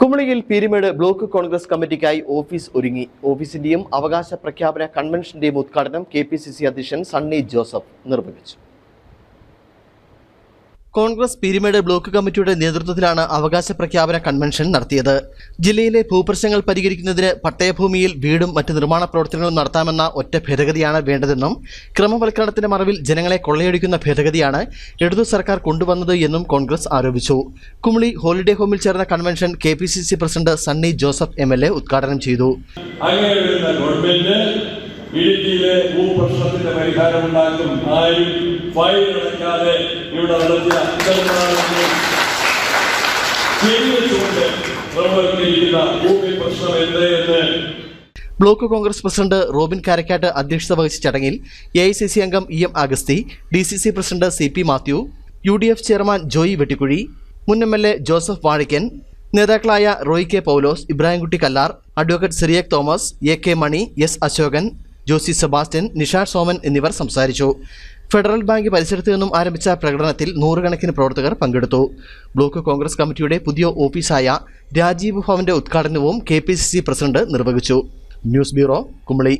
കുമളിയിൽ Peermade block Congress കമ്മിറ്റിക്കായി office ഒരുങ്ങി. ഓഫീസിന്റെയും അവകാശ പ്രഖ്യാപന കൺവെൻഷന്റെയും ഉദ്ഘാടനം കെ അധ്യക്ഷൻ സണ്ണി ജോസഫ് നിർവഹിച്ചു. കോൺഗ്രസ് പീരിമേട് ബ്ലോക്ക് കമ്മിറ്റിയുടെ നേതൃത്വത്തിലാണ് അവകാശ പ്രഖ്യാപന കൺവെൻഷൻ നടത്തിയത്. ജില്ലയിലെ ഭൂപ്രശ്നങ്ങൾ പരിഹരിക്കുന്നതിന് പട്ടയഭൂമിയിൽ വീടും മറ്റ് നിർമ്മാണ പ്രവർത്തനങ്ങളും നടത്താമെന്ന ഒറ്റ ഭേദഗതിയാണ് വേണ്ടതെന്നും ക്രമവൽക്കരണത്തിന്റെ മറവിൽ ജനങ്ങളെ കൊള്ളയടിക്കുന്ന ഭേദഗതിയാണ് ഇടതു സർക്കാർ കൊണ്ടുവന്നത് എന്നും കോൺഗ്രസ് ആരോപിച്ചു. കുമളി ഹോളിഡേ ഹോമിൽ ചേർന്ന convention K president Sunny Joseph M ഉദ്ഘാടനം ചെയ്തു. ഇടുക്കിയിലെ ഭൂപ്രശ്നത്തിന്റെ പരിഹാരം ഉണ്ടാക്കും. ആരും ഫയൽ അടയ്ക്കാതെ ഇവിടെ നടത്തിയ ഭൂമി പ്രശ്നം ബ്ലോക്ക് കോൺഗ്രസ് പ്രസിഡന്റ് റോബിൻ കാരക്കാട്ട് അധ്യക്ഷത വഹിച്ച ചടങ്ങിൽ എ ഐ സി സി അംഗം E M Agasthi D C C president C P Mathew U D F chairman Joy Vettikuzhy മുൻ M L A Joseph Vazhakkan നേതാക്കളായ Roy K Paulose Ibrahimkutty Kallar advocate Cyriac Thomas A K Mani S Asokan Josy Sebastian Nishar Soman എന്നിവർ സംസാരിച്ചു. Federal bank പരിസരത്ത് നിന്നും ആരംഭിച്ച പ്രകടനത്തിൽ നൂറുകണക്കിന് പ്രവർത്തകർ പങ്കെടുത്തു. ബ്ലോക്ക് കോൺഗ്രസ് കമ്മിറ്റിയുടെ പുതിയ ഓഫീസായ രാജീവ് ഭവന്റെ ഉദ്ഘാടനവും കെ പ്രസിഡന്റ് നിർവഹിച്ചു. News bureau Kumily.